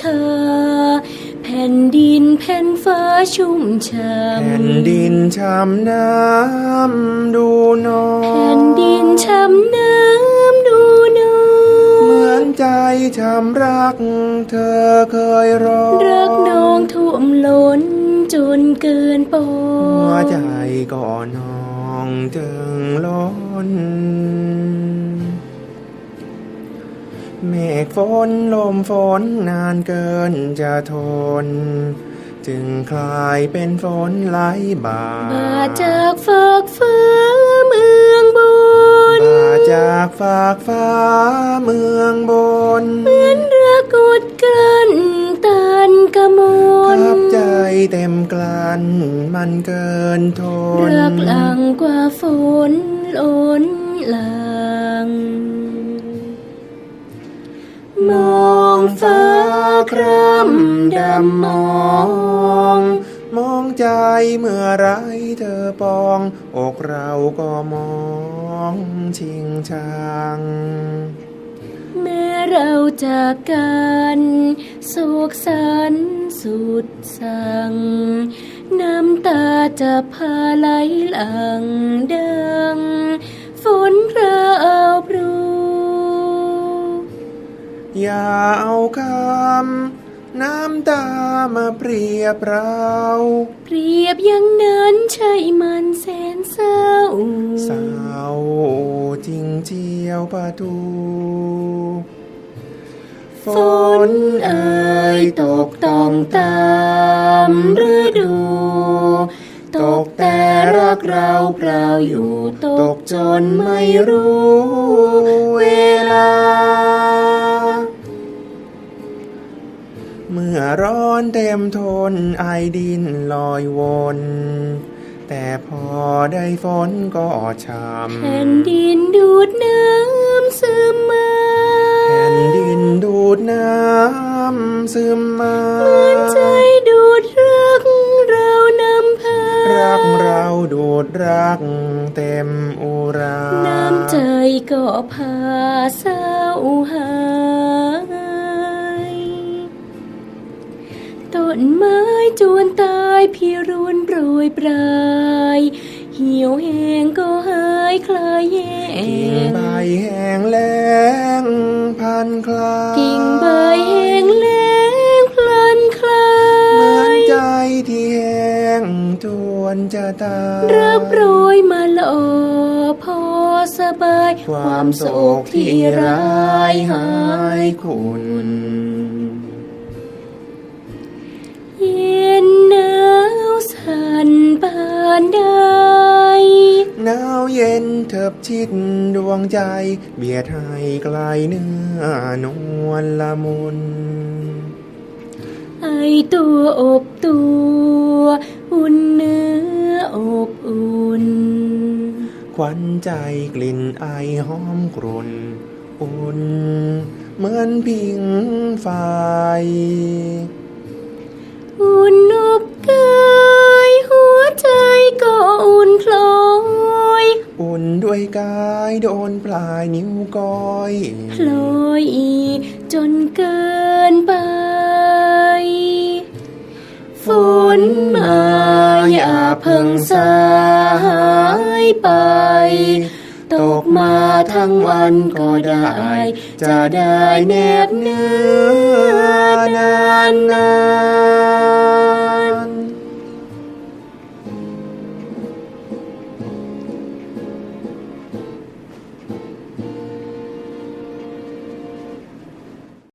ค่าแผ่นดินแผ่นฟ้าชุ่มช่แผ่นำดินช้ำน้ำดูนอแผ่นดินช้ำน้ำดูหนอเหมือนใจช้ำรัก เธอเคยรอรักน้องท่วมล้นจนเกินปอหัวใจก็นองจึงล้น เมฆฝนลมฝนนานเกินจะทน จึงคลายเป็นฝนไหลบ่าบาจากฝากฟ้าเมืองบนบ่าจากฝากฟ้าเมืองบน เหมือนรักกดกลั้นตันกระมวลขับใจเต็มกลันมันเกินทนรักหลังกว่าฝนล้นหลัง มองฟ้าคร่ำดำมอง มองใจเมื่อไรเธอปอง อกเราก็มองชิงชังแม้เราจากกันโศกสันสุดสั่งน้ำตาจะพาไหลหลังดัง ฝนรา อย่าเอาคำน้ำตามาเปรียบเรา เปรียบอย่างนั้นใช่มันแสนเศร้าเศร้าจริงเจียวปะทูฝฝนเอ่ยตกต้องตามฤดู ตกแต่รักเราเปล่าอยู่ ตกจนไม่รู้เวลา เมื่อร้อนเต็มทนไอดินลอยวน แต่พอได้ฝนก็ช้แผ่นดินดูดน้ำซึมมาำแผ่นดินดูดน้ำซึมมาเหมือนใจดูดรักเรานำพารักเราดูดรักเต็มอุราน้ำใจก็พาเศร้าหา ต้นไม้จวนตายพี่รุนโปรยปลายเหี่ยวแห้งก็หายคลายแห้กิ่งงใบแห้งแล้งพันคลายกิ่งใบแห้งแล้งพลันคลาเหมือนยใจที่แห้งจวนจะตายรักโปรยมาหล่อพอสบาย ความโศกที่ร้ายหายคุณ เย็นหนาวสั่นปานใดหนาวเย็นเถิบชิดดวงใจ เบียดให้ไกลเนื้อนวลละมุนไอตัวอบตัว อุ่นเนื้ออบอุ่น ควันใจกลิ่นไอหอมกรุ่นอุ่น เหมือนพิงไฟ อุ่นอบกายหัวใจก็อุ่นพลอยอุ่นด้วยกายโดนปลายนิ้วก้อยพลอยจนเกินไป ฝนมาอย่าเพิ่งสายไป ตกมาทั้งวันก็ได้ จะได้แนบเนื้อนานนาน